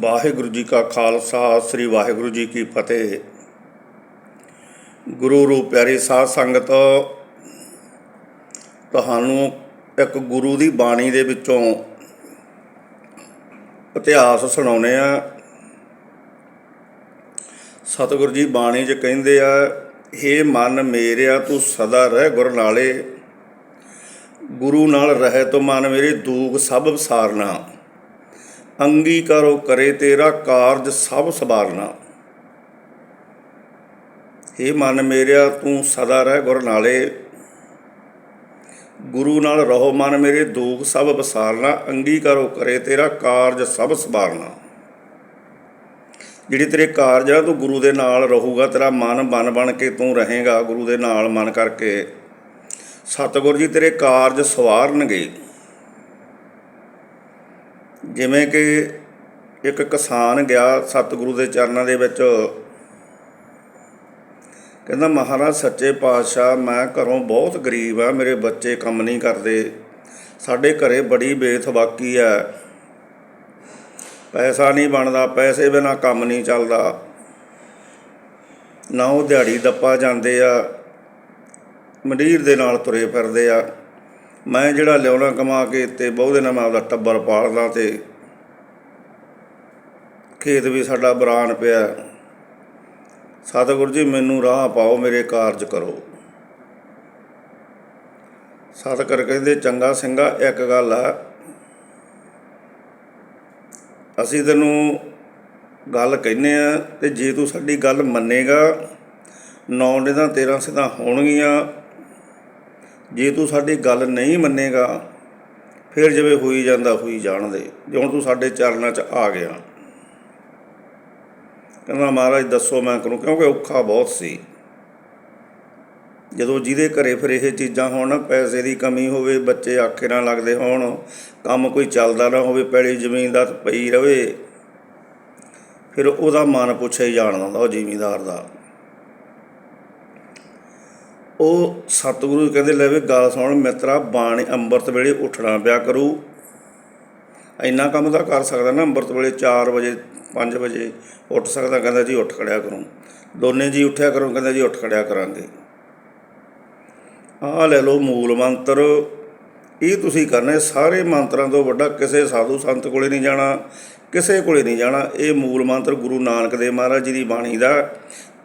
ਵਾਹਿਗੁਰੂ ਜੀ ਕਾ ਖਾਲਸਾ, ਸ੍ਰੀ ਵਾਹਿਗੁਰੂ ਜੀ ਕੀ ਫਤਿਹ। ਗੁਰੂ ਰੂਪ ਪਿਆਰੀ ਸਾਧ ਸੰਗਤ, ਤੁਹਾਨੂੰ ਇੱਕ ਗੁਰੂ ਦੀ ਬਾਣੀ ਦੇ ਵਿੱਚੋਂ ਇਤਿਹਾਸ ਸੁਣਾਉਨੇ ਆ ਸਤਿਗੁਰੂ ਜੀ ਬਾਣੀ 'ਚ ਕਹਿੰਦੇ ਆ, ਹੇ ਮਨ ਮੇਰਿਆ, ਤੂੰ ਸਦਾ ਰਹਿ ਗੁਰ ਨਾਲੇ। ਗੁਰੂ ਨਾਲ ਰਹਿ ਤੋ ਮਨ ਮੇਰੇ, ਦੂਖ ਸਭ ਵਿਸਾਰਨਾ ਅੰਗੀਕਾਰੋ ਕਰੇ ਤੇਰਾ ਕਾਰਜ ਸਭ ਸਵਾਰਨਾ ਹੇ ਮਨ ਮੇਰਿਆ, ਤੂੰ ਸਦਾ ਰਹਿ ਗੁਰ ਨਾਲੇ। ਗੁਰੂ ਨਾਲ ਰਹੋ ਮਨ ਮੇਰੇ, ਦੋਖ ਸਭ ਵਿਸਾਰਨਾ ਅੰਗੀਕਾਰੋ ਕਰੇ ਤੇਰਾ ਕਾਰਜ ਸਭ ਸਵਾਰਨਾ ਜਿਹੜੇ ਤੇਰੇ ਕਾਰਜ ਆ, ਤੂੰ ਗੁਰੂ ਦੇ ਨਾਲ ਰਹੂਗਾ। ਤੇਰਾ ਮਨ ਬਨ ਬਣ ਕੇ ਤੂੰ ਰਹੇਗਾ ਗੁਰੂ ਦੇ ਨਾਲ ਮਨ ਕਰਕੇ। ਸਤਿਗੁਰ ਜੀ, ਤੇਰੇ ਕਾਰਜ ਸਵਾਰਨਗੇ। ਜਿਵੇਂ ਕਿ ਇੱਕ ਕਿਸਾਨ ਗਿਆ ਸਤਿਗੁਰੂ ਦੇ ਚਰਨਾਂ ਦੇ ਵਿੱਚ। ਕਹਿੰਦਾ, ਮਹਾਰਾਜ, ਸੱਚੇ ਪਾਤਸ਼ਾਹ, ਮੈਂ ਘਰੋਂ ਬਹੁਤ ਗਰੀਬ ਆ ਮੇਰੇ ਬੱਚੇ ਕੰਮ ਨਹੀਂ ਕਰਦੇ। ਸਾਡੇ ਘਰੇ ਬੜੀ ਬੇਥਵਾਕੀ ਆ ਪੈਸਾ ਨਹੀਂ ਬਣਦਾ, ਪੈਸੇ ਬਿਨਾ ਕੰਮ ਨਹੀਂ ਚੱਲਦਾ। ਨਾ ਉਹ ਦਿਹਾੜੀ ਦੱਪਾ ਜਾਂਦੇ ਆ, ਮੰਡੀਰ ਦੇ ਨਾਲ ਤੁਰੇ ਫਿਰਦੇ ਆ। ਮੈਂ ਜਿਹੜਾ ਲਿਆਉਣਾ ਕਮਾ ਕੇ ਤੇ ਬਹੁਤੇ ਨਾਲ ਮੈਂ ਆਪਦਾ ਟੱਬਰ ਪਾਲਦਾ ਤੇ ਖੇਤ ਵੀ ਸਾਡਾ ਬਰਾਨ ਪਿਆ। ਸਤਿਗੁਰ ਜੀ, ਮੈਨੂੰ ਰਾਹ ਪਾਓ, ਮੇਰੇ ਕਾਰਜ ਕਰੋ। ਸਤਿਗੁਰ ਕਹਿੰਦੇ, ਚੰਗਾ ਸਿੰਘਾ, ਇੱਕ ਗੱਲ ਆ। ਅਸੀਂ ਤੈਨੂੰ ਗੱਲ ਕਹਿੰਨੇ ਆ ਤੇ ਜੇ ਤੂੰ ਸਾਡੀ ਗੱਲ ਮੰਨੇਗਾ, ਨੌ ਨੇ ਤਾਂ 13 ਸਿੱਧਾ ਹੋਣਗੀਆਂ। ਜੇ ਤੂੰ ਸਾਡੀ ਗੱਲ ਨਹੀਂ ਮੰਨੇਗਾ, ਫਿਰ ਜਿਵੇਂ ਹੋਈ ਜਾਂਦਾ, ਹੋਈ ਜਾਣ ਦੇ। ਜੇ ਹੁਣ ਤੂੰ ਸਾਡੇ ਚਰਨਾਂ 'ਚ ਆ ਗਿਆ। ਕਹਿੰਦਾ, ਮਹਾਰਾਜ, ਦੱਸੋ ਮੈਂ ਕਰੂੰ, ਕਿਉਂਕਿ ਔਖਾ ਬਹੁਤ ਸੀ। ਜਦੋਂ ਜਿਹਦੇ ਘਰੇ ਫਿਰ ਇਹ ਚੀਜ਼ਾਂ ਹੋਣ, ਪੈਸੇ ਦੀ ਕਮੀ ਹੋਵੇ, ਬੱਚੇ ਆਖੇ ਨਾ ਲੱਗਦੇ ਹੋਣ, ਕੰਮ ਕੋਈ ਚੱਲਦਾ ਨਾ ਹੋਵੇ, ਪੈਲੀ ਜ਼ਮੀਨ ਦਾ ਪਈ ਰਵੇ, ਫਿਰ ਉਹਦਾ ਮਨ ਪੁੱਛਿਆ ਹੀ ਜਾਣ ਹੁੰਦਾ ਉਹ ਜ਼ਿਮੀਂਦਾਰ ਦਾ। ਉਹ ਸਤਿਗੁਰੂ ਕਹਿੰਦੇ, ਲੈ ਵੀ, ਗੱਲ ਸੁਣ ਮਿੱਤਰਾ, ਬਾਣੀ ਅੰਮ੍ਰਿਤ ਵੇਲੇ ਉੱਠਣਾ ਪਿਆ ਕਰੂ। ਇੰਨਾ ਕੰਮ ਤਾਂ ਕਰ ਸਕਦਾ ਨਾ, ਅੰਮ੍ਰਿਤ ਵੇਲੇ 4 ਵਜੇ 5 ਵਜੇ ਉੱਠ ਸਕਦਾ, ਕਹਿੰਦਾ ਜੀ ਉੱਠ ਖੜਿਆ ਕਰੋ। ਦੋਨੇ ਜੀ ਉੱਠਿਆ ਕਰੋ, ਕਹਿੰਦਾ ਜੀ ਉੱਠ ਖੜਿਆ ਕਰਾਂਗੇ। ਆਹ ਲੈ ਲਓ ਮੂਲ ਮੰਤਰ। ਇਹ ਤੁਸੀਂ ਕਰਨਾ ਸਾਰੇ ਮੰਤਰਾਂ ਤੋਂ ਵੱਡਾ ਕਿਸੇ ਸਾਧੂ ਸੰਤ ਕੋਲੇ ਨਹੀਂ ਜਾਣਾ, ਕਿਸੇ ਕੋਲੇ ਨਹੀਂ ਜਾਣਾ। ਇਹ ਮੂਲ ਮੰਤਰ ਗੁਰੂ ਨਾਨਕ ਦੇਵ ਮਹਾਰਾਜ ਜੀ ਦੀ ਬਾਣੀ ਦਾ,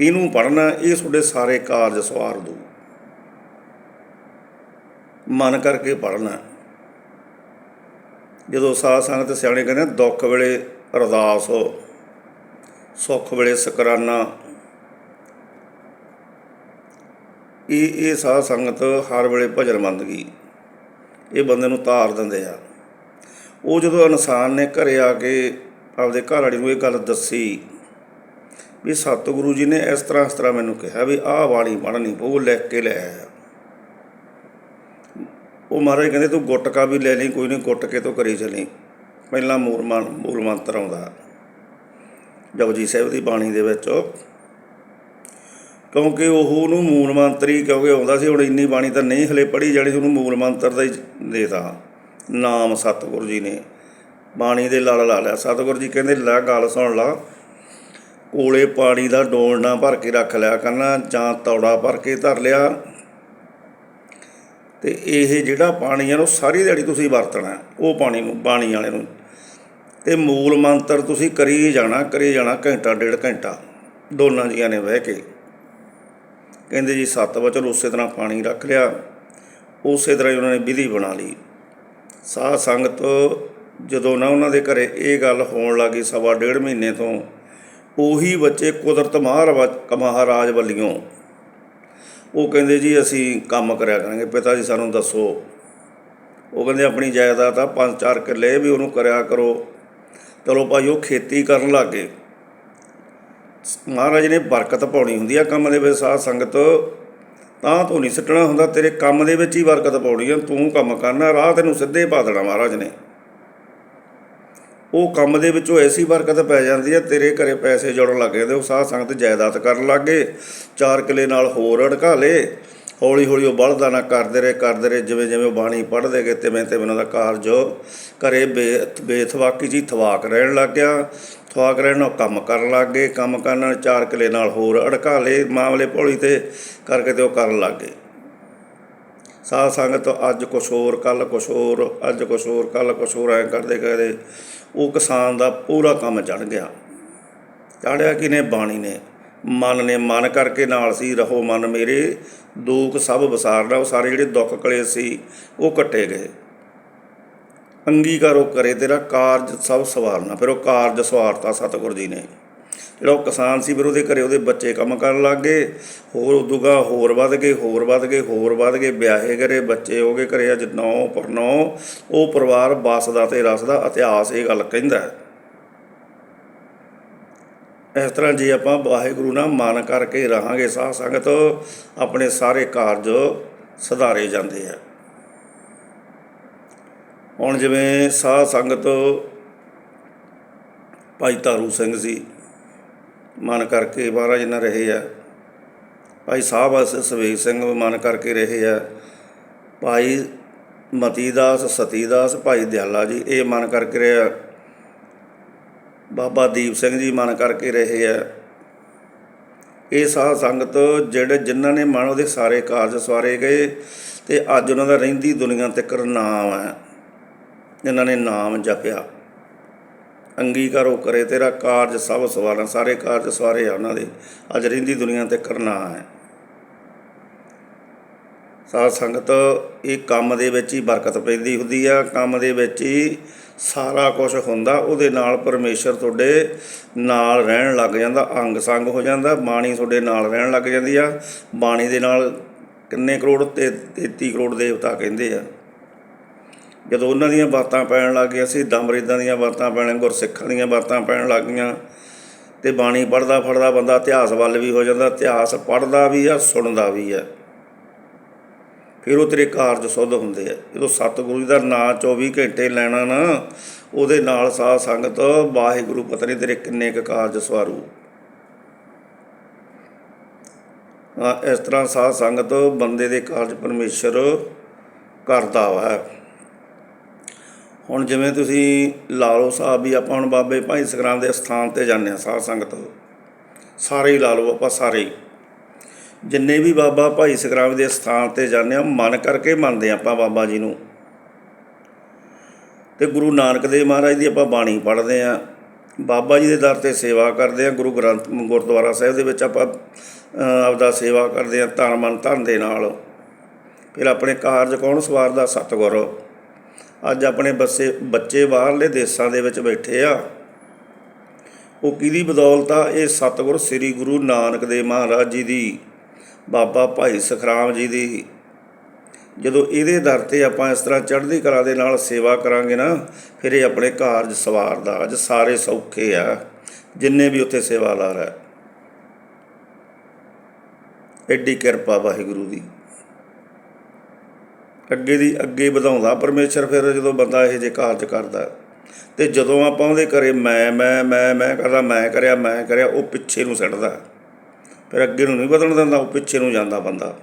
ਇਹਨੂੰ ਪੜ੍ਹਨਾ, ਇਹ ਤੁਹਾਡੇ ਸਾਰੇ ਕਾਰਜ ਸਵਾਰ ਦੂ। ਮਨ ਕਰਕੇ ਪੜ੍ਹਨਾ। ਜਦੋਂ ਸਾਧ ਸੰਗਤ ਸਿਆਣੇ ਕਹਿੰਦੇ ਦੁੱਖ ਵੇਲੇ ਅਰਦਾਸ ਹੋ ਸੁੱਖ ਵੇਲੇ ਸ਼ੁਕਰਾਨਾ। ਇਹ ਇਹ ਸਾਧ ਸੰਗਤ ਹਰ ਵੇਲੇ ਭਜਨ ਮੰਦਗੀ ਇਹ ਬੰਦੇ ਨੂੰ ਤਾਰ ਦਿੰਦੇ ਆ। ਉਹ ਜਦੋਂ ਇਨਸਾਨ ਨੇ ਘਰੇ ਆ ਕੇ ਆਪਦੇ ਘਰ ਵਾਲੀ ਨੂੰ ਇਹ ਗੱਲ ਦੱਸੀ ਵੀ ਸਤਿਗੁਰੂ ਜੀ ਨੇ ਇਸ ਤਰ੍ਹਾਂ ਇਸ ਤਰ੍ਹਾਂ ਮੈਨੂੰ ਕਿਹਾ ਵੀ ਆਹ ਵਾਲੀ ਪੜ੍ਹਨੀ ਉਹ ਲਿਖ ਕੇ ਲੈ ਆਇਆ। ਉਹ ਮਹਾਰਾਜ ਕਹਿੰਦੇ, ਤੂੰ ਗੁੱਟਕਾ ਵੀ ਲੈ ਲਈ, ਕੋਈ ਨਹੀਂ ਗੁੱਟ ਕੇ ਤੋਂ ਕਰੀ ਚਲੀ। ਪਹਿਲਾਂ ਮੂਲ ਮਨ, ਮੂਲ ਮੰਤਰ ਆਉਂਦਾ। ਜਪਜੀ ਸਾਹਿਬ ਦੀ ਬਾਣੀ ਦੇ ਵਿੱਚ। ਕਿਉਂਕਿ ਉਹ ਉਹਨੂੰ ਮੂਲ ਮੰਤਰੀ ਕਿਉਂਕਿ ਆਉਂਦਾ ਸੀ, ਹੁਣ ਇੰਨੀ ਬਾਣੀ ਤਾਂ ਨਹੀਂ ਹਲੇ ਪੜ੍ਹੀ ਜਿਹੜੀ ਉਹਨੂੰ ਮੂਲ ਮੰਤਰ ਦਾ ਹੀ ਦੇਤਾ। ਨਾਮ ਸਤਿਗੁਰੂ ਜੀ ਨੇ। ਬਾਣੀ ਦੇ ਲੜ ਲਾ ਲਿਆ। ਸਤਿਗੁਰੂ ਜੀ ਕਹਿੰਦੇ, ਲੈ ਗੱਲ ਸੁਣ ਲਾ। ਕੋਲੇ ਪਾਣੀ ਦਾ ਡੋਲਣਾ ਭਰ ਕੇ ਰੱਖ ਲਿਆ ਕਰਨਾ ਜਾਂ ਤੌੜਾ ਭਰ ਕੇ ਧਰ ਲਿਆ। ਤੇ ਇਹ ਜਿਹੜਾ ਪਾਣੀ ਆ ਉਹ ਸਾਰੀ ਦਿਹਾੜੀ ਤੁਸੀਂ ਵਰਤਣਾ ਉਹ ਪਾਣੀ ਨੂੰ ਬਾਣੀ ਵਾਲੇ ਨੂੰ। ਤੇ ਮੂਲ ਮੰਤਰ ਤੁਸੀਂ ਕਰੀ ਜਾਣਾ ਕਰੀ ਜਾਣਾ ਘੰਟਾ, ਡੇਢ ਘੰਟਾ, ਦੋਨਾਂ ਜੀਆਂ ਨੇ ਬਹਿ ਕੇ। ਕਹਿੰਦੇ ਜੀ, ਸੱਤ ਵਚਨ ਉਸੇ ਤਰ੍ਹਾਂ ਪਾਣੀ ਰੱਖ ਲਿਆ, ਉਸੇ ਤਰ੍ਹਾਂ ਹੀ ਉਹਨਾਂ ਨੇ ਵਿਧੀ ਬਣਾ ਲਈ। ਸਾਧ ਸੰਗਤ ਜਦੋਂ ਨਾ ਉਹਨਾਂ ਦੇ ਘਰੇ ਇਹ ਗੱਲ ਹੋਣ ਲੱਗੀ ਸਵਾ ਡੇਢ ਮਹੀਨੇ ਤੋਂ, ਉਹੀ ਬੱਚੇ ਕੁਦਰਤ ਮਹਾਰਾਜ ਮਹਾਰਾਜ ਵੱਲੀਆਂ ਉਹ ਕਹਿੰਦੇ ਜੀ ਅਸੀਂ ਕੰਮ ਕਰਿਆ ਕਰਾਂਗੇ, ਪਿਤਾ ਜੀ ਸਾਨੂੰ ਦੱਸੋ। ਉਹ ਕਹਿੰਦੇ ਆਪਣੀ ਜਾਇਦਾਦ ਆ ਪੰਜ ਚਾਰ ਕਿੱਲੇ ਵੀ ਉਹਨੂੰ ਕਰਿਆ ਕਰੋ। ਚਲੋ ਭਾਈ ਉਹ ਖੇਤੀ ਕਰਨ ਲੱਗੇ ਮਹਾਰਾਜ ਨੇ ਬਰਕਤ ਪਾਉਣੀ ਹੁੰਦੀ ਆ ਕੰਮ ਦੇ ਵਿੱਚ, ਸਾਧ ਸੰਗਤ ਤਾਂ ਤੂੰ ਨਹੀਂ ਸਿੱਟਣਾ ਹੁੰਦਾ, ਤੇਰੇ ਕੰਮ ਦੇ ਵਿੱਚ ਹੀ ਬਰਕਤ ਪਾਉਣੀ ਆ, ਤੂੰ ਕੰਮ ਕਰਨਾ, ਰਾਹ ਤੈਨੂੰ ਸਿੱਧੇ ਪਾ ਦੇਣਾ ਮਹਾਰਾਜ ਨੇ। ਉਹ ਕੰਮ ਦੇ ਵਿੱਚੋਂ ਐਸੀ ਬਰਕਤ ਪੈ ਜਾਂਦੀ ਹੈ, ਤੇਰੇ ਘਰੇ ਪੈਸੇ ਜੁੜਨ ਲੱਗ ਜਾਂਦੇ, ਉਹ ਸਾਧ ਸੰਗਤ ਜਾਇਦਾਦ ਕਰਨ ਲੱਗੇ ਚਾਰ ਕਿਲੇ ਨਾਲ ਹੋਰ ਅੜਕਾ ਲੇ ਹੌਲੀ ਹੌਲੀ ਉਹ ਬਲਦਾ ਨਾ ਕਰਦੇ ਰਹੇ ਕਰਦੇ ਰਹੇ ਜਿਵੇਂ ਜਿਵੇਂ ਉਹ ਬਾਣੀ ਪੜ੍ਹਦੇ ਗਏ ਤਿਵੇਂ ਤਿਵੇਂ ਉਹਨਾਂ ਦਾ ਕਾਰਜ ਘਰੇ ਬੇ, ਬੇਥਵਾਕੀ ਜੀ ਥਵਾਕ ਰਹਿਣ ਲੱਗ ਗਿਆ, ਥਵਾਕ ਰਹਿਣ ਨਾਲ ਕੰਮ ਕਰਨ ਲੱਗ ਗਏ, ਕੰਮ ਕਰਨ ਨਾਲ ਚਾਰ ਕਿਲੇ ਨਾਲ ਹੋਰ ਅੜਕਾ ਲਏ ਮਾਮਲੇ ਭੋਲੀ ਤੇ ਕਰਕੇ ਤੇ ਉਹ ਕਰਨ ਲੱਗ ਗਏ। ਸਾਧ ਸੰਗਤ ਅੱਜ ਕੁਛ ਹੋਰ, ਕੱਲ ਕੁਛ ਹੋਰ, ਅੱਜ ਕੁਛ ਹੋਰ, ਕੱਲ ਕੁਛ ਹੋਰ, ਐ ਕਰਦੇ ਕਰਦੇ ਉਹ ਕਿਸਾਨ ਦਾ ਪੂਰਾ ਕੰਮ ਚੜ ਗਿਆ। ਚਾੜਿਆ ਕਿਨੇ ਬਾਣੀ ਨੇ। ਮਨ ਨੇ ਮਨ ਕਰਕੇ ਨਾਲ ਸੀ, ਰਹੋ ਮਨ ਮੇਰੇ। ਦੁੱਖ ਸਭ ਵਿਸਾਰਨਾ। ਉਹ ਸਾਰੇ ਜਿਹੜੇ ਦੁੱਖ ਕਲੇ ਸੀ, ਉਹ ਕੱਟੇ ਗਏ। ਅੰਗੀਕਾਰ ਉਹ ਕਰੇ ਤੇਰਾ, ਕਾਰਜ ਸਭ ਸਵਾਰਨਾ। ਫਿਰ ਉਹ ਕਾਰਜ ਸਵਾਰਤਾ ਸਤਿਗੁਰ ਜੀ ਨੇ। ਜਿਹੜਾ ਉਹ ਕਿਸਾਨ ਸੀ ਫਿਰ ਉਹਦੇ ਘਰੇ ਉਹਦੇ ਬੱਚੇ ਕੰਮ ਕਰਨ ਲੱਗ ਗਏ। ਹੋਰ ਉਦੂਗਾ ਹੋਰ ਵੱਧ ਗਏ, ਹੋਰ ਵੱਧ ਗਏ, ਹੋਰ ਵੱਧ ਗਏ। ਵਿਆਹੇ ਕਰੇ ਬੱਚੇ ਹੋ ਗਏ ਘਰੇ, ਅੱਜ ਨੌ ਪਰ ਨੌ ਉਹ ਪਰਿਵਾਰ ਬਸਦਾ ਤੇ ਰਸਦਾ ਇਤਿਹਾਸ ਇਹ ਗੱਲ ਕਹਿੰਦਾ ਹੈ। ਇਸ ਤਰ੍ਹਾਂ ਜੇ ਆਪਾਂ ਵਾਹਿਗੁਰੂ ਨਾਲ ਮਨ ਕਰਕੇ ਰਹਾਂਗੇ, ਸਾਧ ਸੰਗਤ ਆਪਣੇ ਸਾਰੇ ਕਾਰਜ ਸੁਧਾਰੇ ਜਾਂਦੇ ਆ। ਹੁਣ ਜਿਵੇਂ ਸਾਧ ਸੰਗਤ ਭਾਈ ਤਾਰੂ ਸਿੰਘ ਜੀ ਮਨ ਕਰਕੇ ਮਹਾਰਾਜ ਨਾਲ ਰਹੇ ਆ। ਭਾਈ ਸਾਹਿਬ ਸਵੇਗ ਸਿੰਘ ਮਨ ਕਰਕੇ ਰਹੇ ਆ। ਭਾਈ ਮਤੀਦਾਸ, ਸਤੀਦਾਸ, ਭਾਈ ਦਿਆਲਾ ਜੀ, ਇਹ ਮਨ ਕਰਕੇ ਰਹੇ ਆ। ਬਾਬਾ ਦੀਪ ਸਿੰਘ ਜੀ ਮਨ ਕਰਕੇ ਰਹੇ ਆ। ਇਹ ਸਾਧ ਸੰਗਤ ਜਿਹੜੇ ਜਿਨ੍ਹਾਂ ਨੇ ਮਨ ਉਹਦੇ ਸਾਰੇ ਕਾਰਜ ਸਵਾਰੇ ਗਏ ਤੇ ਅੱਜ ਉਹਨਾਂ ਦਾ ਰਹਿੰਦੀ ਦੁਨੀਆ ਤੱਕ ਨਾਮ ਹੈ। ਜਿਨ੍ਹਾਂ ਨੇ ਨਾਮ ਜਪਿਆ। ਅੰਗੀਕਾਰੋ ਕਰੇ, ਤੇਰਾ ਕਾਰਜ ਸਭ ਸਵਾਰਾਂ, ਸਾਰੇ ਕਾਰਜ ਸਵਾਰੇ ਆ ਉਹਨਾਂ ਦੇ। ਅੱਜ ਰਹਿੰਦੀ ਦੁਨੀਆ ਤੇ ਕਰਨਾ ਹੈ। ਸਾਧ ਸੰਗਤ, ਇਹ ਕੰਮ ਦੇ ਵਿੱਚ ਹੀ ਬਰਕਤ ਪੈਂਦੀ ਹੁੰਦੀ ਆ। ਕੰਮ ਦੇ ਵਿੱਚ ਹੀ ਸਾਰਾ ਕੁਝ ਹੁੰਦਾ, ਉਹਦੇ ਨਾਲ ਪਰਮੇਸ਼ਰ ਤੁਹਾਡੇ ਨਾਲ ਰਹਿਣ ਲੱਗ ਜਾਂਦਾ, ਅੰਗ ਸੰਗ ਹੋ ਜਾਂਦਾ, ਬਾਣੀ ਤੁਹਾਡੇ ਨਾਲ ਰਹਿਣ ਲੱਗ ਜਾਂਦੀ ਆ। ਬਾਣੀ ਦੇ ਨਾਲ ਕਿੰਨੇ ਕਰੋੜ, ਤੇ 33 ਕਰੋੜ ਦੇਵਤਾ ਕਹਿੰਦੇ ਆ। ਜਦੋਂ ਉਹਨਾਂ ਦੀਆਂ ਬਾਤਾਂ ਪੈਣ ਲੱਗ ਗਈਆਂ ਸੀ ਦਮਰੀਦਾਂ ਦੀਆਂ ਬਾਤਾਂ ਪੈਣ ਗੁਰਸਿੱਖਾਂ ਦੀਆਂ ਬਾਤਾਂ ਪੈਣ ਲੱਗ ਗਈਆਂ, ਤੇ ਬਾਣੀ ਪੜਦਾ ਫੜਦਾ ਬੰਦਾ ਇਤਿਹਾਸ ਵੱਲ ਵੀ ਹੋ ਜਾਂਦਾ, ਇਤਿਹਾਸ ਪੜਦਾ ਵੀ ਆ, ਸੁਣਦਾ ਵੀ ਆ। ਫਿਰ ਉਹ ਤੇਰੇ ਕਾਰਜ ਸੁੱਧ ਹੁੰਦੇ ਆ। ਜਦੋਂ ਸਤਿਗੁਰੂ ਜੀ ਦਾ ਨਾਮ 24 ਘੰਟੇ ਲੈਣਾ ਨਾ, ਉਹਦੇ ਨਾਲ ਸਾਧ ਸੰਗਤ, ਵਾਹਿਗੁਰੂ ਪਤਾ ਨਹੀਂ ਤੇਰੇ ਕਿੰਨੇ ਕੁ ਕਾਰਜ ਸਵਾਰੂ। ਇਸ ਤਰ੍ਹਾਂ ਸਾਧ ਸੰਗਤ ਬੰਦੇ ਦੇ ਕਾਰਜ ਪਰਮੇਸ਼ਰ ਕਰਦਾ ਵਾ। ਹੁਣ ਜਿਵੇਂ ਤੁਸੀਂ ਲਾ ਲਓ ਸਾਹਿਬ ਵੀ ਆਪਾਂ ਹੁਣ ਬਾਬੇ ਭਾਈ ਸਗਰਾਮ ਦੇ ਸਥਾਨ ਤੇ ਜਾਂਦੇ ਆ ਸਾਧ ਸੰਗਤ ਸਾਰੇ ਹੀ ਲਾ ਲਓ, ਆਪਾਂ ਸਾਰੇ ਹੀ। ਜਿੰਨੇ ਵੀ ਬਾਬਾ ਭਾਈ ਸਗਰਾਮ ਦੇ ਸਥਾਨ ਤੇ ਜਾਂਦੇ ਆ ਮਨ ਕਰਕੇ ਮੰਨਦੇ ਆ ਆਪਾਂ ਬਾਬਾ ਜੀ ਨੂੰ। ਤੇ ਗੁਰੂ ਨਾਨਕ ਦੇਵ ਮਹਾਰਾਜ ਦੀ ਆਪਾਂ ਬਾਣੀ ਪੜ੍ਹਦੇ ਆ ਬਾਬਾ ਜੀ ਦੇ ਦਰ ਤੇ ਸੇਵਾ ਕਰਦੇ ਆ ਗੁਰੂ ਗ੍ਰੰਥ ਗੁਰਦੁਆਰਾ ਸਾਹਿਬ ਦੇ ਵਿੱਚ ਆਪਾਂ ਆਪਦਾ ਸੇਵਾ ਕਰਦੇ ਆ ਧਨ ਮਨ ਧਨ ਦੇ ਨਾਲ। ਫਿਰ ਆਪਣੇ ਕਾਰਜ ਕੌਣ ਸਵਾਰਦਾ? ਸਤਿਗੁਰ। ਅੱਜ ਆਪਣੇ ਬੱਸੇ ਬੱਚੇ ਬਾਹਰਲੇ ਦੇਸ਼ਾਂ ਦੇ ਵਿੱਚ ਬੈਠੇ ਆ। ਉਹ ਕਿਹਦੀ ਬਦੌਲਤ ਆ? ਇਹ ਸਤਿਗੁਰ ਸ੍ਰੀ ਗੁਰੂ ਨਾਨਕ ਦੇਵ ਮਹਾਰਾਜ ਜੀ ਦੀ, ਬਾਬਾ ਭਾਈ ਸਖਰਾਮ ਜੀ ਦੀ। ਜਦੋਂ ਇਹਦੇ ਦਰ ਤੇ ਆਪਾਂ ਇਸ ਤਰ੍ਹਾਂ ਚੜ੍ਹਦੀ ਕਲਾ ਦੇ ਨਾਲ ਸੇਵਾ ਕਰਾਂਗੇ ਨਾ, ਫਿਰ ਇਹ ਆਪਣੇ ਕਾਰਜ ਸਵਾਰਦਾ। ਅੱਜ ਸਾਰੇ ਸੌਖੇ ਆ, ਜਿੰਨੇ ਵੀ ਉੱਥੇ ਸੇਵਾਦਾਰ ਹੈ ਐਡੀ ਕਿਰਪਾ ਵਾਹਿਗੁਰੂ ਦੀ। ਅੱਗੇ ਦੀ ਅੱਗੇ ਵਧਾਉਂਦਾ ਪਰਮੇਸ਼ਰ, ਫਿਰ ਜਦੋਂ ਬੰਦਾ ਇਹ ਜੇ ਕਾਰਜ ਕਰਦਾ ਤੇ ਜਦੋਂ ਆਪਾਂ ਉਹਦੇ ਘਰੇ ਮੈਂ ਮੈਂ ਮੈਂ ਮੈਂ ਕਰਦਾ, ਮੈਂ ਕਰਿਆ ਮੈਂ ਕਰਿਆ, ਉਹ ਪਿੱਛੇ ਨੂੰ ਛੱਡਦਾ ਫਿਰ ਅੱਗੇ ਨੂੰ ਨਹੀਂ ਵਧਣ ਦਿੰਦਾ, ਉਹ ਪਿੱਛੇ ਨੂੰ ਜਾਂਦਾ ਬੰਦਾ।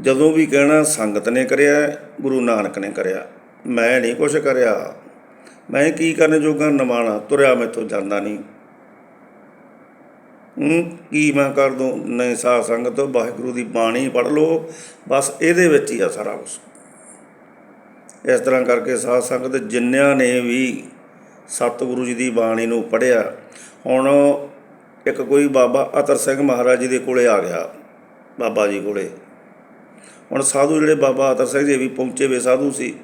ਜਦੋਂ ਵੀ ਕਹਿਣਾ ਸੰਗਤ ਨੇ ਕਰਿਆ, ਗੁਰੂ ਨਾਨਕ ਨੇ ਕਰਿਆ, ਮੈਂ ਨਹੀਂ ਕੁਛ ਕਰਿਆ। ਮੈਂ ਕੀ ਕਰਨ ਜੋਗਾ, ਨਵਾਣਾ, ਤੁਰਿਆ ਮੈਥੋਂ ਜਾਂਦਾ ਨਹੀਂ। ਕੀ ਮੈਂ ਕਰ ਦੂੰ? ਨਹੀਂ ਸਾਧ ਸੰਗਤ, ਵਾਹਿਗੁਰੂ ਦੀ ਬਾਣੀ ਪੜ੍ਹ ਲਓ, ਬਸ ਇਹਦੇ ਵਿੱਚ ਹੀ ਆ ਸਾਰਾ ਕੁਝ ਇਸ ਤਰ੍ਹਾਂ ਕਰਕੇ ਸਾਧ ਸੰਗਤ ਜਿੰਨਿਆਂ ਨੇ ਵੀ ਸਤਿਗੁਰੂ ਜੀ ਦੀ ਬਾਣੀ ਨੂੰ ਪੜ੍ਹਿਆ, ਹੁਣ ਇੱਕ ਕੋਈ ਬਾਬਾ ਅਤਰ ਸਿੰਘ ਮਹਾਰਾਜ ਜੀ ਦੇ ਕੋਲੇ ਆ ਗਿਆ, ਬਾਬਾ ਜੀ ਕੋਲੇ। ਹੁਣ ਸਾਧੂ ਜਿਹੜੇ ਬਾਬਾ ਅਤਰ ਸਿੰਘ ਜੀ ਵੀ ਪਹੁੰਚੇ ਵੇ ਸਾਧੂ ਸੀ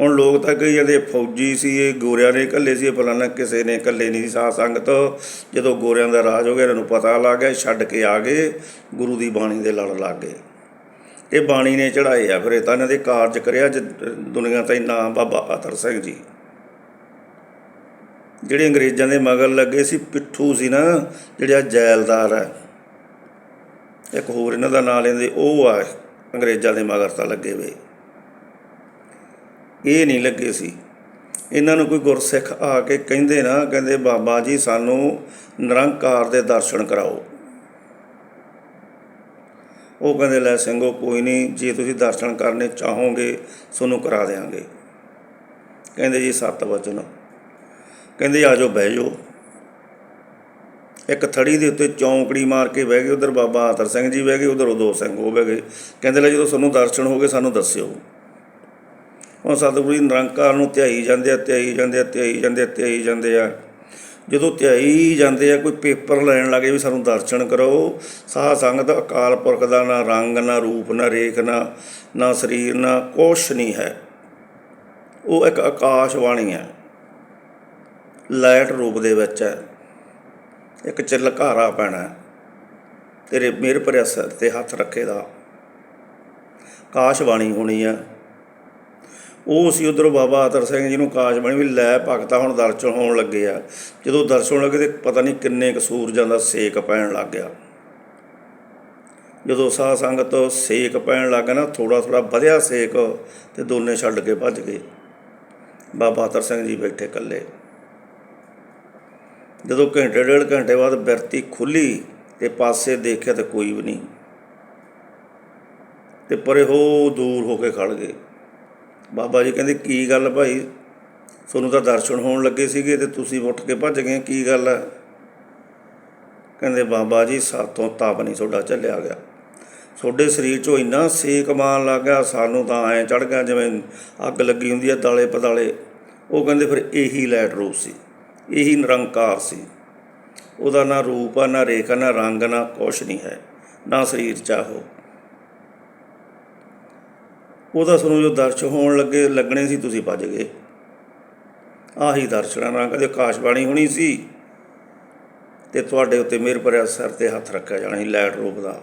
ਹੁਣ ਲੋਕ ਤਾਂ ਕਹੀ ਜਾਂਦੇ ਫੌਜੀ ਸੀ ਇਹ, ਗੋਰਿਆਂ ਨੇ ਇਕੱਲੇ ਸੀ, ਇਹ ਫਲਾਣਾ ਕਿਸੇ ਨੇ ਇਕੱਲੇ ਨਹੀਂ ਸੀ, ਸਾਧ ਸੰਗਤ। ਜਦੋਂ ਗੋਰਿਆਂ ਦਾ ਰਾਜ ਹੋ ਗਿਆ, ਇਹਨਾਂ ਨੂੰ ਪਤਾ ਲੱਗ ਗਿਆ, ਛੱਡ ਕੇ ਆ ਗਏ, ਗੁਰੂ ਦੀ ਬਾਣੀ ਦੇ ਲੜ ਲੱਗ ਗਏ। ਇਹ ਬਾਣੀ ਨੇ ਚੜਾਏ ਆ ਫਿਰ, ਇਹ ਤਾਂ ਇਹਨਾਂ ਦੇ ਕਾਰਜ ਕਰਿਆ ਜ- ਦੁਨੀਆ ਤਾਂ ਨਾਮ ਬਾਬਾ ਅਤਰ ਸਿੰਘ ਜੀ। ਜਿਹੜੇ ਅੰਗਰੇਜ਼ਾਂ ਦੇ ਮਗਰ ਲੱਗੇ ਸੀ, ਪਿੱਠੂ ਸੀ ਨਾ, ਜਿਹੜਾ ਜੈਲਦਾਰ ਹੈ ਇੱਕ ਹੋਰ ਇਹਨਾਂ ਦਾ ਨਾਂ ਲੈਂਦੇ, ਉਹ ਆ, ਅੰਗਰੇਜ਼ਾਂ ਦੇ ਮਗਰ ਤਾਂ ਲੱਗੇ ਵੇ। ਇਹ ਨਹੀਂ ਲੱਗੇ ਸੀ। ਇਹਨਾਂ ਨੂੰ ਕੋਈ ਗੁਰਸਿੱਖ ਆ ਕੇ ਕਹਿੰਦੇ ਨਾ, ਕਹਿੰਦੇ, ਬਾਬਾ ਜੀ, ਸਾਨੂੰ ਨਿਰੰਕਾਰ ਦੇ ਦਰਸ਼ਨ ਕਰਾਓ। ਉਹ ਕਹਿੰਦੇ, ਲੈ ਸਿੰਘੋ, ਕੋਈ ਨਹੀਂ, ਜੇ ਤੁਸੀਂ ਦਰਸ਼ਨ ਕਰਨੇ ਚਾਹੋਗੇ ਤੁਹਾਨੂੰ ਕਰਾ ਦੇਵਾਂਗੇ ਕਹਿੰਦੇ, ਜੀ, ਸੱਤ ਵਚਨ। ਕਹਿੰਦੇ ਆ ਜਾਓ ਬਹਿ ਜਾਓ। ਇੱਕ ਥੜੀ ਦੇ ਉੱਤੇ ਚੌਂਕੜੀ ਮਾਰ ਕੇ ਬਹਿ ਗਏ। ਉਧਰ ਬਾਬਾ ਆਤਰ ਸਿੰਘ ਜੀ ਬਹਿ ਗਏ, ਉਧਰ ਉਦੋ ਸਿੰਘ ਉਹ ਬਹਿ ਗਏ। ਕਹਿੰਦੇ, ਲੈ, ਜਦੋਂ ਤੁਹਾਨੂੰ ਦਰਸ਼ਨ ਹੋ ਗਏ ਸਾਨੂੰ ਦੱਸਿਓ। ਉਹ ਸਤਿਗੁਰੂ ਜੀ ਨਿਰੰਕਾਰ ਨੂੰ ਧਿਆਈ ਜਾਂਦੇ ਆ, ਧਿਆਈ ਜਾਂਦੇ ਆ, ਧਿਆਈ ਜਾਂਦੇ ਆ, ਧਿਆਈ ਜਾਂਦੇ ਆ। ਜਦੋਂ ਧਿਆਈ ਜਾਂਦੇ ਆ, ਕੋਈ ਪੇਪਰ ਲੈਣ ਲੱਗੇ ਵੀ ਸਾਨੂੰ ਦਰਸ਼ਨ ਕਰੋ, ਸਾਧ ਸੰਗਤ ਅਕਾਲ ਪੁਰਖ ਦਾ ਨਾ ਰੰਗ, ਨਾ ਰੂਪ, ਨਾ ਰੇਖ, ਨਾ ਨਾ ਸਰੀਰ, ਨਾ ਕੁਛ ਨਹੀਂ ਹੈ। ਉਹ ਇੱਕ ਆਕਾਸ਼ ਬਾਣੀ ਹੈ। ਲਾਈਟ ਰੂਪ ਦੇ ਵਿੱਚ ਹੈ। ਇੱਕ ਚਿਲਕਾਰਾ ਪੈਣਾ ਤੇਰੇ ਮਿਹਰ ਭਰਿਆ ਸਿਰ ਤੇ ਹੱਥ ਰੱਖੇ ਦਾ। ਆਕਾਸ਼ ਬਾਣੀ ਹੋਣੀ ਆ। ਉਹ ਸੀ ਉਧਰੋਂ ਬਾਬਾ ਆਤਰ ਸਿੰਘ ਜੀ ਨੂੰ ਕਾਸ਼ ਬਣੀ ਵੀ ਲੈ ਭਗਤਾ ਹੁਣ ਦਰਸ਼ਨ ਹੋਣ ਲੱਗੇ ਆ। ਜਦੋਂ ਦਰਸ਼ਨ ਹੋਣ ਲੱਗੇ ਤੇ ਪਤਾ ਨਹੀਂ ਕਿੰਨੇ ਕੁ ਸੂਰਜਾਂ ਦਾ ਸੇਕ ਪੈਣ ਲੱਗ ਗਿਆ। ਜਦੋਂ ਸਾਧ ਸੰਗਤ ਸੇਕ ਪੈਣ ਲੱਗ ਗਿਆ ਨਾ ਥੋੜਾ ਥੋੜਾ ਵਧਿਆ ਸੇਕ ਤੇ ਦੋਨੇ ਛੱਡ ਕੇ ਭੱਜ ਗਏ। ਬਾਬਾ ਆਤਰ ਸਿੰਘ ਜੀ ਬੈਠੇ ਇਕੱਲੇ। ਜਦੋਂ ਘੰਟੇ, ਡੇਢ ਘੰਟੇ ਬਾਅਦ ਬਿਰਤੀ ਖੁੱਲੀ ਤੇ ਪਾਸੇ ਦੇਖਿਆ ਤਾਂ ਕੋਈ ਵੀ ਨਹੀਂ। ਤੇ ਪਰੇ ਹੋ ਦੂਰ ਹੋ ਕੇ ਖੜ ਗਏ। ਬਾਬਾ ਜੀ ਕਹਿੰਦੇ, ਕੀ ਗੱਲ ਭਾਈ? ਤੁਹਾਨੂੰ ਤਾਂ ਦਰਸ਼ਨ ਹੋਣ ਲੱਗੇ ਸੀਗੇ ਤੇ ਤੁਸੀਂ ਉੱਠ ਕੇ ਭੱਜ ਗਏ, ਕੀ ਗੱਲ ਹੈ ਕਹਿੰਦੇ, ਬਾਬਾ ਜੀ, ਸਾਤੋਂ ਤਾਪ ਨਹੀਂ ਤੁਹਾਡਾ ਚੱਲਿਆ ਗਿਆ। ਤੁਹਾਡੇ ਸਰੀਰ 'ਚੋਂ ਇੰਨਾ ਸੇਕ ਮਾਰਨ ਲੱਗ ਗਿਆ, ਸਾਨੂੰ ਤਾਂ ਐਂ ਚੜ ਗਿਆ ਜਿਵੇਂ ਅੱਗ ਲੱਗੀ ਹੁੰਦੀ ਹੈ ਦਾਲੇ ਪਦਾਲੇ। ਉਹ ਕਹਿੰਦੇ, ਫਿਰ ਇਹੀ ਲੈਟ ਰੂਪ ਸੀ, ਇਹੀ ਨਿਰੰਕਾਰ ਸੀ। ਉਹਦਾ ਨਾ ਰੂਪ ਆ, ਨਾ ਰੇਖ ਆ ਨਾ ਰੰਗ, ਨਾ ਕੁਛ ਨਹੀਂ ਹੈ, ਨਾ ਸਰੀਰ ਚਾਹੋ। ਉਹਦਾ ਤੁਹਾਨੂੰ ਜੋ ਦਰਸ਼ ਹੋਣ ਲੱਗੇ, ਲੱਗਣੇ ਸੀ, ਤੁਸੀਂ ਭੱਜ ਗਏ। ਆਹੀ ਦਰਸ਼ਨਾਂ ਨਾਲ ਕਦੇ ਆਕਾਸ਼ਬਾਣੀ ਹੋਣੀ ਸੀ। ਤੇ ਤੁਹਾਡੇ ਉੱਤੇ ਮਿਹਰ ਭਰਿਆ ਸਿਰ ਤੇ ਹੱਥ ਰੱਖਿਆ ਜਾਣਾ ਸੀ ਲੈਟ ਰੂਪ ਦਾ।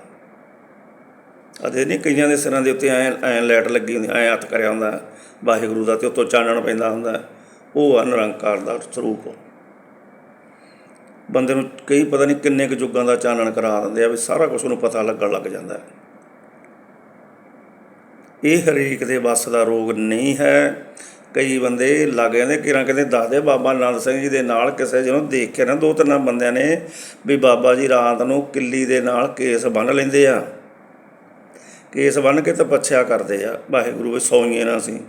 ਅਦੇ ਨਹੀਂ ਕਈਆਂ ਦੇ ਸਿਰਾਂ ਦੇ ਉੱਤੇ ਐ ਐ ਲੈਟ ਲੱਗੀ ਹੁੰਦੀ, ਐ ਹੱਥ ਕਰਿਆ ਹੁੰਦਾ, ਵਾਹਿਗੁਰੂ ਦਾ ਤੇ ਉੱਤੋਂ ਚਾਨਣ ਪੈਂਦਾ ਹੁੰਦਾ। ਉਹ ਆ ਨਿਰੰਕਾਰ ਦਾ ਸਰੂਪ। ਬੰਦੇ ਨੂੰ ਕਈ ਪਤਾ ਨਹੀਂ ਕਿੰਨੇ ਕੁ ਯੁੱਗਾਂ ਦਾ ਚਾਨਣ ਕਰਾ ਦਿੰਦੇ ਆ, ਵੀ ਸਾਰਾ ਕੁਝ ਉਹਨੂੰ ਪਤਾ ਲੱਗਣ ਲੱਗ ਜਾਂਦਾ। ਹੈ ਇਹ ਹਰੇਕ ਦੇ ਵੱਸ ਦਾ ਰੋਗ ਨਹੀਂ ਹੈ। ਕਈ ਬੰਦੇ ਲੱਗ ਜਾਂਦੇ ਕਿਰਾਂ ਕਹਿੰਦੇ ਦੱਸਦੇ, ਬਾਬਾ ਆਨੰਦ ਸਿੰਘ ਜੀ ਦੇ ਨਾਲ ਕਿਸੇ ਜਿਹਨੂੰ ਦੇਖ ਕੇ ਨਾ ਦੋ ਤਿੰਨ ਬੰਦਿਆਂ ਨੇ ਵੀ ਬਾਬਾ ਜੀ ਰਾਤ ਨੂੰ ਕਿੱਲੀ ਦੇ ਨਾਲ ਕੇਸ ਬੰਨ ਲੈਂਦੇ ਆ। ਕੇਸ ਬੰਨ ਕੇ ਤਪੱਛਿਆ ਕਰਦੇ ਆ। ਵਾਹਿਗੁਰੂ, ਵੀ ਸੌਈਏ ਨਾ ਸੀ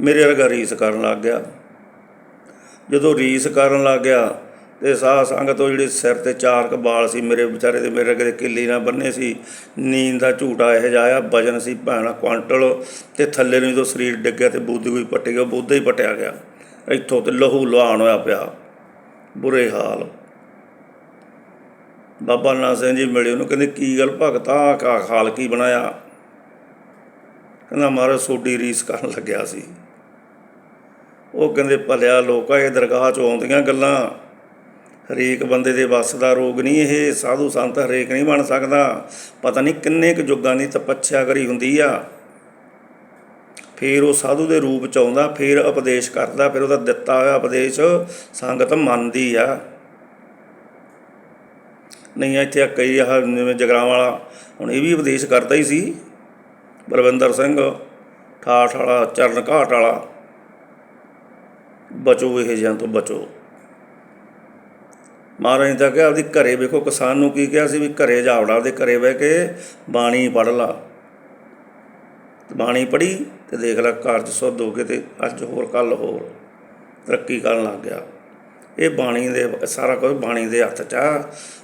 ਮੇਰੇ ਵਰਗਾ ਰੀਸ ਕਰਨ ਲੱਗ ਗਿਆ। ਜਦੋਂ ਰੀਸ ਕਰਨ ਲੱਗ ਗਿਆ ਤੇ ਸਾਹ ਸੰਗਤ ਉਹ ਜਿਹੜੇ ਸਿਰ ਤੇ ਚਾਰ ਕ ਬਾਲ ਸੀ, ਮੇਰੇ ਵਿਚਾਰੇ ਦੇ ਮੇਰੇ ਕਦੇ ਕਿੱਲੀ ਨਾ ਬੰਨੇ ਸੀ। ਨੀਂਦ ਦਾ ਝੂਟਾ ਇਹ ਜਾਇਆ ਵਜਨ ਸੀ ਭੈਣਾ ਕੁਆਂਟਲ ਤੇ ਥੱਲੇ ਨੂੰ ਜਦੋਂ ਸਰੀਰ ਡਿੱਗਿਆ ਤੇ ਬੁੱਧ ਕੋਈ ਪੱਟ ਗਿਆ, ਬੁੱਧ ਹੀ ਪਟਿਆ ਗਿਆ। ਇੱਥੋਂ ਤੇ ਲਹੂ ਲੁਹਾਨ ਹੋਇਆ ਪਿਆ। ਬੁਰੇ ਹਾਲ। ਬਾਬਾ ਨਾਨਕ ਸਿੰਘ ਜੀ ਮਿਲੇ ਉਹਨੂੰ, ਕਹਿੰਦੇ, ਕੀ ਗੱਲ ਭਗਤਾ? ਆਹ ਕਾ ਹਾਲ ਕੀ ਬਣਾਇਆ? ਕਹਿੰਦਾ, ਮਹਾਰਾਜ, ਸੋਡੀ ਰੀਸ ਕਰਨ ਲੱਗਿਆ ਸੀ। ਉਹ ਕਹਿੰਦੇ, ਭਲਿਆ ਲੋਕਾਂ ਇਹ ਦਰਗਾਹ 'ਚ ਆਉਂਦੀਆਂ ਗੱਲਾਂ। ਹਰੇਕ ਬੰਦੇ ਦੇ ਵੱਸ ਦਾ ਰੋਗ ਨਹੀਂ ਇਹ, ਸਾਧੂ ਸੰਤ ਹਰੇਕ ਨਹੀਂ ਬਣ ਸਕਦਾ। ਪਤਾ ਨਹੀਂ ਕਿੰਨੇ ਕੁ ਯੁੱਗਾਂ ਦੀ ਤਪੱਛਿਆ ਕਰੀ ਹੁੰਦੀ ਆ। ਫਿਰ ਉਹ ਸਾਧੂ ਦੇ ਰੂਪ ਚ ਆਉਂਦਾ, ਫਿਰ ਉਪਦੇਸ਼ ਕਰਦਾ, ਫਿਰ ਉਹਦਾ ਦਿੱਤਾ ਹੋਇਆ ਉਪਦੇਸ਼ ਸੰਗਤ ਮੰਨਦੀ ਆ। ਨਹੀਂ, ਇੱਥੇ ਕਈ ਆਹ ਜਿਵੇਂ ਜਗਰਾਵਾਂ ਵਾਲਾ, ਹੁਣ ਇਹ ਵੀ ਉਪਦੇਸ਼ ਕਰਦਾ ਹੀ ਸੀ। ਬਲਵਿੰਦਰ ਸਿੰਘ, ਠਾਠ ਵਾਲਾ, ਚਰਨ ਘਾਟ ਵਾਲਾ। ਬਚੋ ਇਹ ਜਾਂ ਤੋਂ ਬਚੋ। ਮਹਾਰਾਜ ਨੇ ਤਾਂ ਕਿਹਾ, ਆਪਦੀ ਘਰੇ ਵੇਖੋ, ਕਿਸਾਨ ਨੂੰ ਕੀ ਕਿਹਾ ਸੀ ਵੀ ਘਰੇ ਜਾਵੜਾ ਆਪਦੇ ਘਰੇ ਬਹਿ ਕੇ ਬਾਣੀ ਪੜ੍ਹ ਲਾ। ਬਾਣੀ ਪੜ੍ਹੀ ਤੇ ਦੇਖ ਲੈ ਘਰ 'ਚ ਸੁੱਧ ਹੋ ਕੇ ਤੇ ਅੱਜ ਹੋਰ ਕੱਲ ਹੋਰ, ਤਰੱਕੀ ਕਰਨ ਲੱਗ ਗਿਆ। ਇਹ ਬਾਣੀ ਦੇ, ਸਾਰਾ ਕੁਝ ਬਾਣੀ ਦੇ ਹੱਥ 'ਚ ਆ।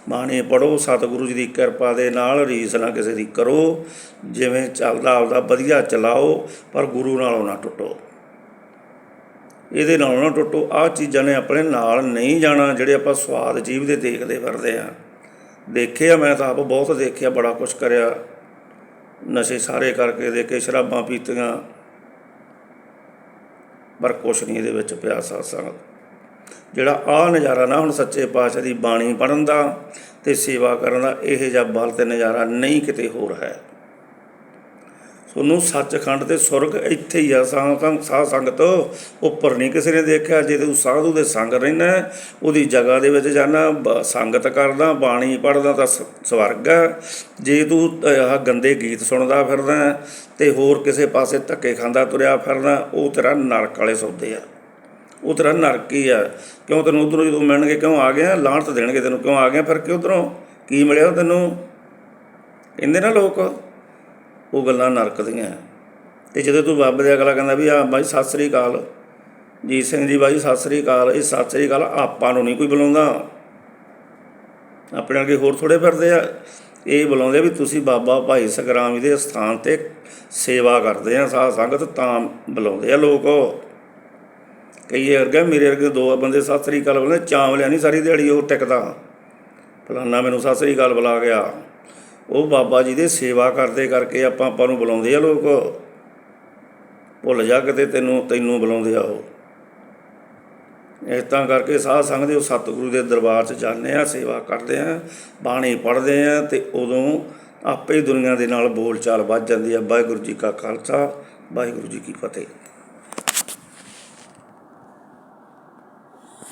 ਬਾਣੀ ਪੜੋ ਸਤਿਗੁਰੂ ਜੀ ਦੀ ਕਿਰਪਾ ਦੇ ਨਾਲ ਰੀਸ ਨਾ ਕਿਸੇ ਦੀ ਕਰੋ। ਜਿਵੇਂ ਚੱਲਦਾ ਆਪਦਾ ਵਧੀਆ ਚਲਾਓ, ਪਰ ਗੁਰੂ ਨਾਲੋਂ ਨਾ ਟੁੱਟੋ। ਇਹਦੇ ਨਾਲ ਨਾ ਟੁੱਟੋ। ਆਹ ਚੀਜ਼ਾਂ ਨੇ ਆਪਣੇ ਨਾਲ ਨਹੀਂ ਜਾਣਾ, ਜਿਹੜੇ ਆਪਾਂ ਸਵਾਦ ਜੀਵ ਦੇ ਦੇਖਦੇ ਫਿਰਦੇ ਆ। ਦੇਖਿਆ ਮੈਂ ਤਾਂ ਆਪ, ਬਹੁਤ ਦੇਖਿਆ, ਬੜਾ ਕੁਝ ਕਰਿਆ। ਨਸ਼ੇ ਸਾਰੇ ਕਰਕੇ ਦੇਖੇ ਸ਼ਰਾਬਾਂ ਪੀਤੀਆਂ। ਪਰ ਕੁਛ ਨਹੀਂ ਇਹਦੇ ਵਿੱਚ ਪਿਆ ਸਾਸਾਂ। ਜਿਹੜਾ ਆਹ ਨਜ਼ਾਰਾ ਨਾ ਹੁਣ ਸੱਚੇ ਪਾਤਸ਼ਾਹ ਦੀ ਬਾਣੀ ਪੜਨ ਦਾ ਤੇ ਸੇਵਾ ਕਰਨ ਦਾ, ਇਹ ਜਿਹਾ ਬਲ ਤੇ ਨਜ਼ਾਰਾ ਨਹੀਂ ਕਿਤੇ ਹੋਰ ਹੈ। ਤੁਹਾਨੂੰ ਸੱਚਖੰਡ ਤੇ ਸੁਰਗ ਇੱਥੇ ਹੀ ਆ। ਸਾਧ ਸਾਧ ਸੰਗਤ ਉੱਪਰ ਨਹੀਂ ਕਿਸੇ ਨੇ ਦੇਖਿਆ। ਜੇ ਤੂੰ ਸਾਧੂ ਦੇ ਸੰਗ ਰਹਿਣਾ ਉਹਦੀ ਜਗ੍ਹਾ ਦੇ ਵਿੱਚ ਜਾਣਾ ਬ- ਸੰਗਤ ਕਰਦਾ, ਬਾਣੀ ਪੜਦਾ ਤਾਂ ਸ- ਸਵਰਗ ਹੈ। ਜੇ ਤੂੰ ਆਹ ਗੰਦੇ ਗੀਤ ਸੁਣਦਾ ਫਿਰਦਾ ਹੈ ਤੇ ਹੋਰ ਕਿਸੇ ਪਾਸੇ ਧੱਕੇ ਖਾਂਦਾ ਤੁਰਿਆ ਫਿਰਦਾ, ਉਹ ਤੇਰਾ ਨਰਕ ਵਾਲੇ ਸੌਦੇ ਆ। ਉਹ ਤੇਰਾ ਨਰਕ ਹੀ ਆ। ਕਿਉਂ ਤੈਨੂੰ ਉਧਰੋਂ ਜਦੋਂ ਮਿਲਣਗੇ, ਕਿਉਂ ਆ ਗਿਆ? ਲਾਹਣਤ ਦੇਣਗੇ ਤੈਨੂੰ। ਕਿਉਂ ਆ ਗਿਆ? ਫਿਰ ਕਿ ਉਧਰੋਂ? ਕੀ ਮਿਲਿਆ ਤੈਨੂੰ? ਕਹਿੰਦੇ ਨਾ ਲੋਕ ਉਹ ਗੱਲਾਂ ਨਰਕ ਦੀਆਂ ਤੇ ਜਦੋਂ ਤੂੰ ਬਾਬੇ ਦੇ ਅਗਲਾ ਕਹਿੰਦਾ ਵੀ ਆ ਬਾਈ, ਸਤਿ ਸ੍ਰੀ ਅਕਾਲ। ਜੀਤ ਸਿੰਘ ਜੀ ਬਾਈ, ਸਤਿ ਸ੍ਰੀ ਅਕਾਲ। ਇਹ ਸਤਿ ਸ੍ਰੀ ਅਕਾਲ ਆਪਾਂ ਨੂੰ ਨਹੀਂ ਕੋਈ ਬੁਲਾਉਂਦਾ। ਆਪਣੇ ਅੱਗੇ ਹੋਰ ਥੋੜੇ ਫਿਰਦੇ ਆ। ਇਹ ਬੁਲਾਉਂਦੇ ਵੀ ਤੁਸੀਂ ਬਾਬਾ ਭਾਈ ਸਗਰਾਮ ਜੀ ਦੇ ਸਥਾਨ ਤੇ ਸੇਵਾ ਕਰਦੇ ਆ, ਸਾਧ ਸੰਗਤ ਤਾਂ ਬੁਲਾਉਂਦੇ ਆ ਲੋਕ। ਕਈ ਵਰਗੇ ਮੇਰੇ ਵਰਗੇ ਦੋ ਬੰਦੇ ਸਤਿ ਸ੍ਰੀ ਅਕਾਲ ਬੁਲਾਉਂਦੇ, ਚਾਂਵਲਿਆ ਨਹੀਂ ਸਾਰੀ ਦਿਹਾੜੀ ਉਹ ਟਿਕਦਾ। ਫਲਾਨਾ ਮੈਨੂੰ ਸਤਿ ਸ੍ਰੀ ਅਕਾਲ ਬੁਲਾ ਗਿਆ। ਉਹ ਬਾਬਾ ਜੀ ਦੇ ਸੇਵਾ ਕਰਦੇ ਕਰਕੇ ਆਪਾਂ ਆਪਾਂ ਨੂੰ ਬੁਲਾਉਂਦੇ ਆ ਲੋਕ। ਭੁੱਲ ਜਾ ਕਿਤੇ ਤੈਨੂੰ ਤੈਨੂੰ ਬੁਲਾਉਂਦੇ ਆ ਉਹ। ਇਸ ਤਾਂ ਕਰਕੇ ਸਾਧ ਸੰਗਤ ਦੇ ਉਹ ਸਤਿਗੁਰੂ ਦੇ ਦਰਬਾਰ 'ਚ ਜਾਂਦੇ ਆ, ਸੇਵਾ ਕਰਦੇ ਆ, ਬਾਣੀ ਪੜ੍ਹਦੇ ਆ ਤੇ ਉਦੋਂ ਆਪੇ ਹੀ ਦੁਨੀਆ ਦੇ ਨਾਲ ਬੋਲਚਾਲ ਵੱਜ ਜਾਂਦੀ ਆ। ਵਾਹਿਗੁਰੂ ਜੀ ਕਾ ਖਾਲਸਾ, ਵਾਹਿਗੁਰੂ ਜੀ ਕੀ ਫਤਿਹ।